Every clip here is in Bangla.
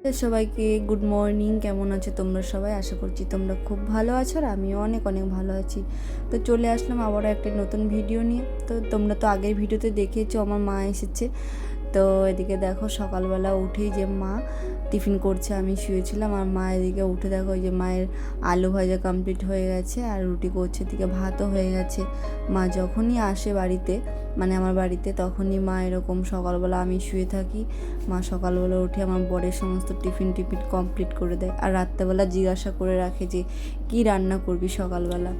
সবাইকে গুড মর্নিং, কেমন আছো তোমরা সবাই? আশা করছি তোমরা খুব ভালো আছো আর আমিও অনেক অনেক ভালো আছি। তো চলে আসলাম আবারও একটা নতুন ভিডিও নিয়ে। তো তোমরা তো আগের ভিডিওতে দেখেছ, আমার মা এসেছে। তো এদিকে দেখো সকালবেলা উঠেই যে মা টিফিন করছে, আমি শুয়েছিলাম আর মা এদিকে উঠে দেখো যে মায়ের আলু ভাজা কমপ্লিট হয়ে গেছে আর রুটি করছে, এদিকে ভাতও হয়ে গেছে। মা যখনই আসে বাড়িতে মানে আমার বাড়িতে তখনই মা এরকম সকালবেলা আমি শুয়ে থাকি। মা সকালবেলা উঠে আমার বরের সমস্ত টিফিন টিফিন কমপ্লিট করে দেয় আর রাত্রেবেলা জিজ্ঞাসা করে রাখে যে, কী রান্না করবি সকালবেলা?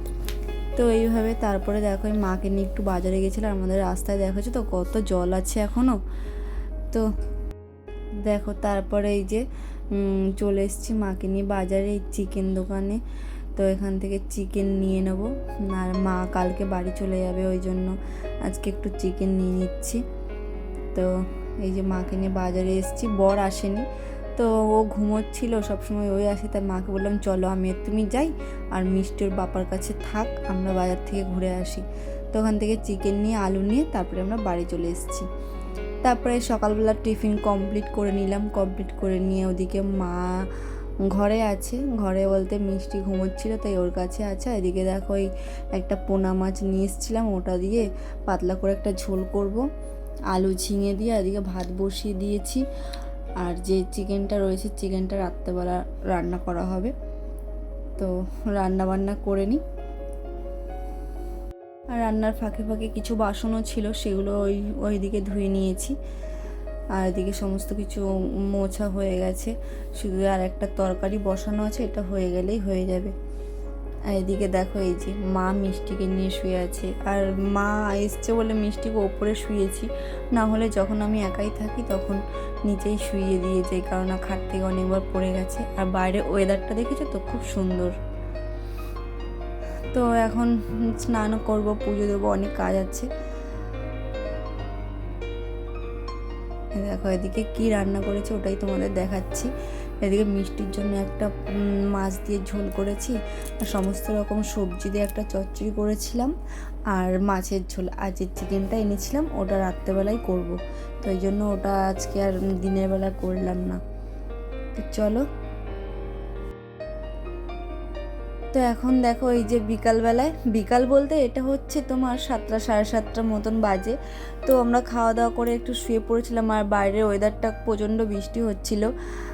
তো এইভাবে তারপরে দেখো মাকে নিয়ে একটু বাজারে গেছিলাম, আমাদের রাস্তায় দেখাচ্ছে তো কত জল আছে এখনও তো দেখো তারপরে এই যে চলে এসেছি মাকে নিয়ে বাজারে এই চিকেন দোকানে। তো এখান থেকে চিকেন নিয়ে নেব। আর মা কালকে বাড়ি চলে যাবে, ওই জন্য আজকে একটু চিকেন নিয়ে নিচ্ছি। তো এই যে মাকে নিয়ে বাজারে এসেছি, বর আসেনি। তো ও ঘুমোচ্ছিল, সবসময় ওই আসে, তাই মাকে বললাম, চলো আমি তুমি যাই, আর মিষ্টির বাপার কাছে থাক, আমরা বাজার থেকে ঘুরে আসি। তো ওখান থেকে চিকেন নিয়ে, আলু নিয়ে, তারপরে আমরা বাড়ি চলে এসেছি। তারপরে সকালবেলা টিফিন কমপ্লিট করে নিলাম, কমপ্লিট করে নিয়ে ওদিকে মা ঘরে আছে। ঘরে বলতে মিষ্টি ঘুমোচ্ছিল, তাই ওর কাছে আছে। এদিকে দেখো ওই একটা পোনা মাছ নিয়ে এসেছিলাম, ওটা দিয়ে পাতলা করে একটা ঝোল করব। আলু ঝিঙে দিয়ে এদিকে ভাত বসিয়ে দিয়েছি। আর যে চিকেনটা রয়েছে, চিকেনটা রাত্রেবেলা রান্না করা হবে। তো রান্না বান্না করে নিই। আর রান্নার ফাঁকে ফাঁকে কিছু বাসনও ছিল, সেগুলো ওই, ওইদিকে ধুয়ে নিয়েছি। আর এদিকে সমস্ত কিছু মোছা হয়ে গেছে। শুধু আর একটা তরকারি বসানো আছে, এটা হয়ে গেলেই হয়ে যাবে। আর এদিকে দেখো এই যে মা মিষ্টিকে নিয়ে শুয়ে আছে। আর মা এসছে বলে মিষ্টিকে ওপরে শুয়েছি। না হলে যখন আমি একাই থাকি, তখন নিচেই শুয়ে দিয়ে যাই কারণ খাট থেকে অনেকবার পড়ে গেছে। আর বাইরে ওয়েদারটা দেখেছ তো? খুব সুন্দর। তো এখন স্নান করব, পুজো দেবো, অনেক কাজ আছে। দেখো এদিকে কি রান্না করেছি ওটাই তোমাদের দেখাচ্ছি। এদিকে মিষ্টির জন্য একটা মাছ দিয়ে ঝোল করেছি। আর সমস্ত রকম সবজি দিয়ে একটা চচ্চড়ি করেছিলাম। আর মাছের ঝোল আজ যে চিকেনটা এনেছিলাম, ওটা রাত্রেবেলায় করব। তো এই জন্য ওটা আজকে আর দিনের বেলা করলাম না। তো চলো তো এখন দেখো এই যে বিকালবেলায়, বিকাল বলতে এটা হচ্ছে তোমার সাতটা সাড়ে সাতটার মতন বাজে। তো আমরা খাওয়া দাওয়া করে একটু শুয়ে পড়েছিলাম আর বাইরের ওয়েদারটা প্রচণ্ড বৃষ্টি হচ্ছিল।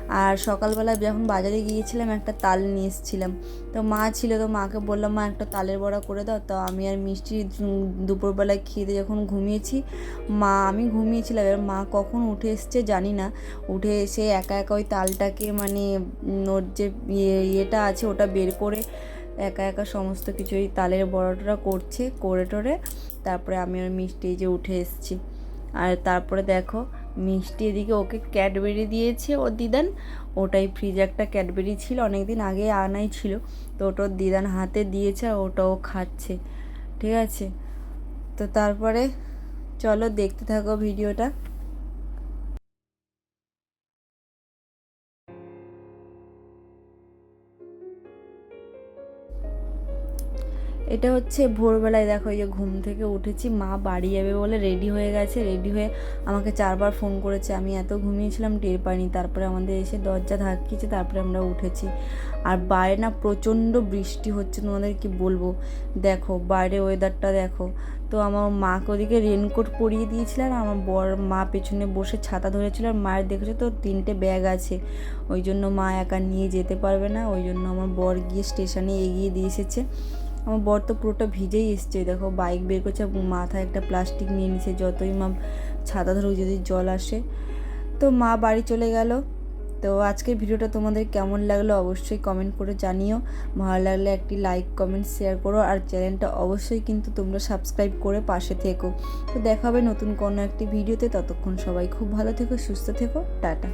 আর সকালবেলা যখন বাজারে গিয়েছিলাম, একটা তাল নিয়ে এসেছিলাম। তো মা ছিল, তো মাকে বললাম, মা, একটা তালের বড়া করে দাও। তো আমি আর মিষ্টি দুপুরবেলায় খেতে যখন ঘুমিয়েছি, মা, আমি ঘুমিয়েছিলাম। এবার মা কখন উঠে এসছে জানি না। উঠে এসে একা একা ওই তালটাকে মানে ওর যে ইয়ে ইয়েটা আছে, ওটা বের করে একা একা সমস্ত কিছু এই তালের বড়াটা করছে, করে টোরে। তারপরে আমি আর মিষ্টি যে উঠে এসেছি। আর তারপরে দেখো মিষ্টি এদিকে ওকে ক্যাডবেরি দিয়েছে ওর দিদান। ওটাই ফ্রিজে একটা ক্যাডবেরি ছিল অনেক দিন আগে আনাই ছিল। তো ওটা দিদান হাতে দিয়েছে আর ওটাও খাচ্ছে, ঠিক আছে? তো তারপরে চলো দেখতে থাকো ভিডিওটা। এটা হচ্ছে ভোরবেলায় দেখো, এই যে ঘুম থেকে উঠেছি, মা বাড়ি যাবে বলে রেডি হয়ে গেছে রেডি হয়ে আমাকে চারবার ফোন করেছে। আমি এত ঘুমিয়েছিলাম, টের পাইনি। তারপরে আমাদের এসে দরজা ধাক্কিয়েছে, তারপরে আমরা উঠেছি। আর বাইরে না প্রচণ্ড বৃষ্টি হচ্ছে, তোমাদের কি বলব? দেখো বাইরে ওয়েদারটা দেখো। তো আমার মাকে ওদিকে রেনকোট পরিয়ে দিয়েছিলাম আর আমার বর মা পেছনে বসে ছাতা ধরেছিল আর মায়ের দেখেছ তো তিনটে ব্যাগ আছে। ওই জন্য মা একা নিয়ে যেতে পারবে না, ওই জন্য আমার বর গিয়ে স্টেশনে এগিয়ে দিয়ে এসেছে। আমার বর তো পুরোটা ভিজেই এসছে, দেখো বাইক বের করছে মাথায় একটা প্লাস্টিক নিয়ে নিছে, যতই মা ছাতা ধরুক, যদি জল আসে। তো মা বাড়ি চলে গেল। তো আজকের ভিডিওটা তোমাদের কেমন লাগল অবশ্যই কমেন্ট করে জানিও। ভালো লাগলে একটি লাইক কমেন্ট শেয়ার করো আর চ্যানেলটা অবশ্যই কিন্তু তোমরা সাবস্ক্রাইব করে পাশে থেকো। তো দেখা হবে নতুন কোনো একটি ভিডিওতে ততক্ষণ সবাই খুব ভালো থেকো, সুস্থ থেকো, টাটা।